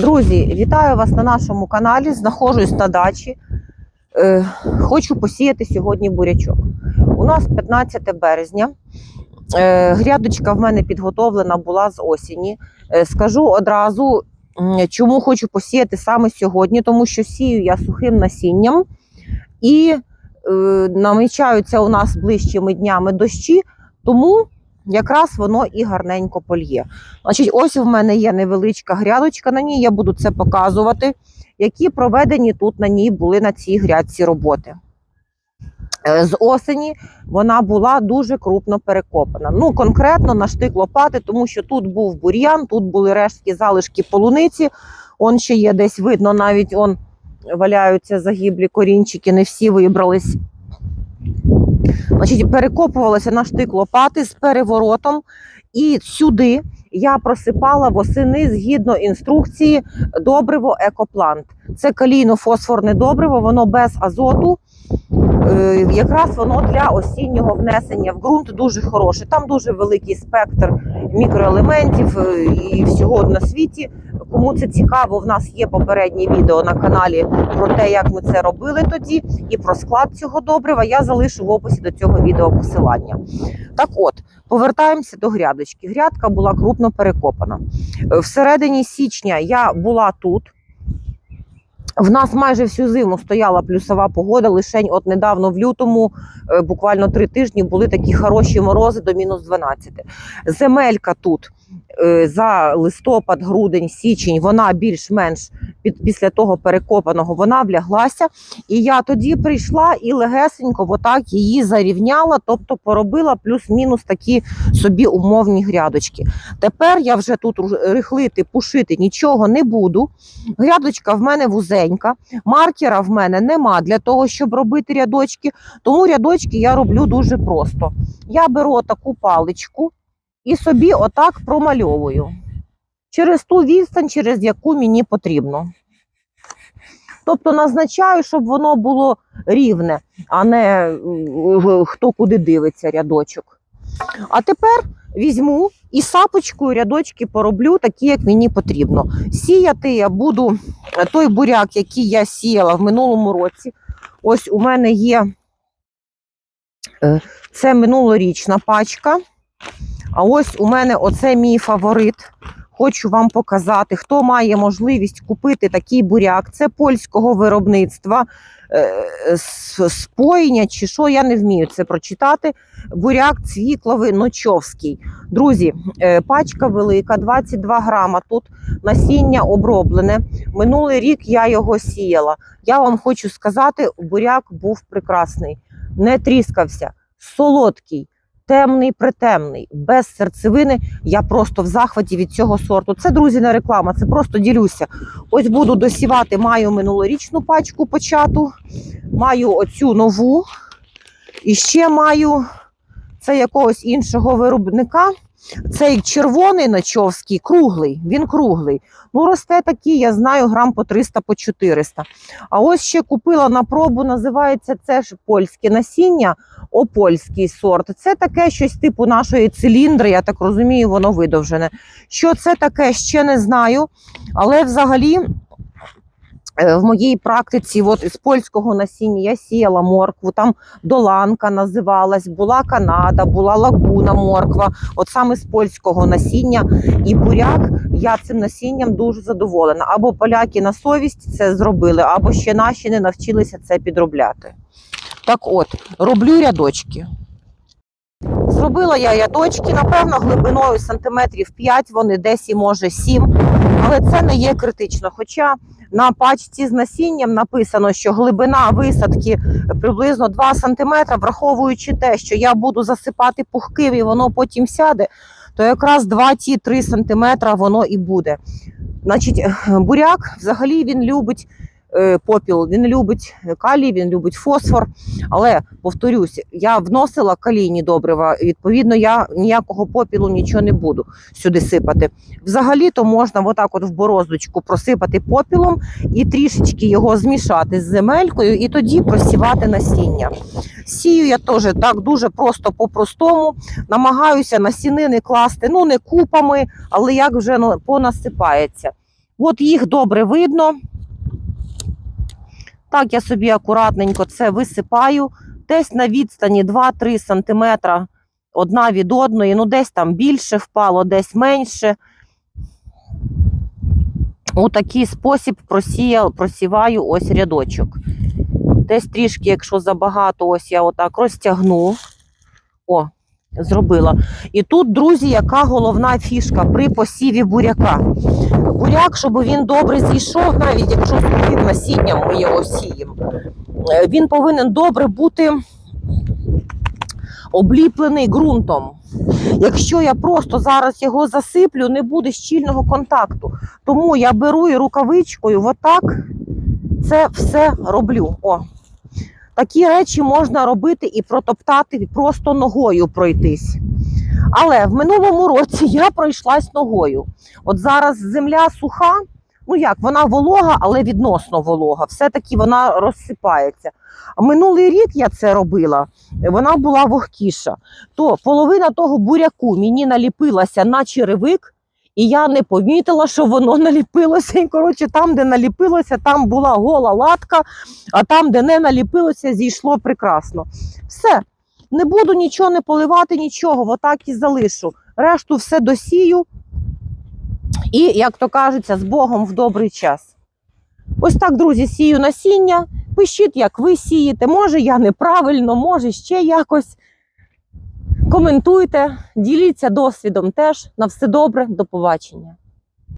Друзі, вітаю вас на нашому каналі. Знаходжусь на дачі. Е, хочу посіяти сьогодні бурячок. У нас 15 березня. Е, грядочка в мене підготовлена була з осені. Е, скажу одразу, чому хочу посіяти саме сьогодні, тому що сію я сухим насінням і намічаються у нас ближчими днями дощі, тому якраз воно і гарненько польє. Значить, ось в мене є невеличка грядочка на ній, я буду це показувати, які проведені тут на ній були на цій грядці роботи. Е, З осені вона була дуже крупно перекопана. Ну, конкретно на штик лопати, тому що тут був бур'ян, тут були рештки залишки полуниці. Он ще є десь видно, навіть он валяються загиблі корінчики, не всі вибрались. Значить, перекопувалася на штик лопати з переворотом, і сюди я просипала восени згідно інструкції добриво екоплант. Це калійно-фосфорне добриво, воно без азоту. Е, Якраз воно для осіннього внесення в ґрунт дуже хороше. Там дуже великий спектр мікроелементів е, і всього на світі. Кому це цікаво, в нас є попереднє відео на каналі про те, як ми це робили тоді, і про склад цього добрива. Я залишу в описі до цього відео посилання. Так от, повертаємося до грядочки. Грядка була крупно перекопана. Е, Всередині січня я була тут. В нас майже всю зиму стояла плюсова погода. Лишень от недавно в лютому, е, буквально три тижні, були такі хороші морози до мінус 12. Земелька тут за листопад, грудень, січень, вона більш-менш під, після того перекопаного вона вляглася. І я тоді прийшла і легесенько отак її зарівняла, тобто поробила плюс-мінус такі собі умовні грядочки. Тепер я вже тут рихлити, пушити нічого не буду. Грядочка в мене вузенька, маркера в мене нема для того, щоб робити рядочки. Тому рядочки я роблю дуже просто. Я беру таку паличку і собі отак промальовую через ту відстань, через яку мені потрібно. Тобто назначаю, щоб воно було рівне, а не е, хто куди дивиться рядочок. А тепер візьму і сапочкою рядочки пороблю такі, як мені потрібно. Сіяти я буду е, той буряк, який я сіяла в минулому році. Ось у мене є е, це минулорічна пачка. А ось у мене оце мій фаворит. Хочу вам показати, хто має можливість купити такий буряк. Це польського виробництва, е, споєння чи що, я не вмію це прочитати. Буряк цвікловий ночовський. Друзі, е, пачка велика, 22 грама. Тут насіння оброблене. Минулий рік я його сіяла. Я вам хочу сказати, буряк був прекрасний, не тріскався, солодкий. Темний, притемний, без серцевини. Я просто в захваті від цього сорту. Це, друзі, не реклама, це просто ділюся. Ось буду досівати, маю минулорічну пачку почату, маю оцю нову. І ще маю це якогось іншого виробника. Цей червоний ночовський, круглий, він круглий. Ну, росте такий, я знаю, грам по 300 по 400. А ось ще купила на пробу, називається це ж польське насіння, опольський сорт. Це таке щось типу нашої циліндри, я так розумію, воно видовжене. Що це таке, ще не знаю. Але взагалі в моїй практиці, от із польського насіння, я сіяла моркву, там доланка називалась, була Канада, була лагуна морква. От саме з польського насіння і буряк. Я цим насінням дуже задоволена. Або поляки на совість це зробили, або ще наші не навчилися це підробляти. Так от, роблю рядочки. Зробила я рядочки, напевно, глибиною сантиметрів 5, вони десь і може 7, але це не є критично. Хоча на пачці з насінням написано, що глибина висадки приблизно 2 см, враховуючи те, що я буду засипати пухким і воно потім сяде, то якраз 2-3 см воно і буде. Значить, е, буряк взагалі він любить попіл, він любить калій, він любить фосфор. Але повторюсь, я вносила калійні добрива. Відповідно, я ніякого попілу нічого не буду сюди сипати. Взагалі, то можна отак, от в бороздочку просипати попілом і трішечки його змішати з земелькою, і тоді просівати насіння. Сію я теж так дуже просто по-простому. Намагаюся насінини класти, ну не купами, але як вже ну, понасипається. От їх добре видно. Так, я собі акуратненько це висипаю. Десь на відстані 2-3 см одна від одної, ну десь там більше впало, десь менше. У такий спосіб просіяв, просіваю ось рядочок. Десь трішки, якщо забагато, ось я отак розтягну. О, зробила. І тут, друзі, яка головна фішка при посіві буряка. Буряк, щоб він добре зійшов, навіть якщо сухим насінням ми його сіємо, е, він повинен добре бути обліплений ґрунтом. Якщо я просто зараз його засиплю, не буде щільного контакту. Тому я беру і рукавичкою отак це все роблю. О. Такі речі можна робити і протоптати просто ногою пройтись. Але в минулому році я пройшлась ногою. От зараз земля суха, ну як, вона волога, але відносно волога. Все-таки вона розсипається. Минулий рік я це робила, вона була вогкіша. То половина того буряку мені наліпилася на черевик, і я не помітила, що воно наліпилося. І коротше, там, де наліпилося, там була гола латка, а там, де не наліпилося, зійшло прекрасно. Все, не буду нічого не поливати, нічого, отак і залишу. Решту все досію. І, як то кажеться, з Богом в добрий час. Ось так, друзі, сію насіння. Пишіть, як ви сієте. Може, я неправильно, може ще якось. Коментуйте, діліться досвідом теж. На все добре, до побачення.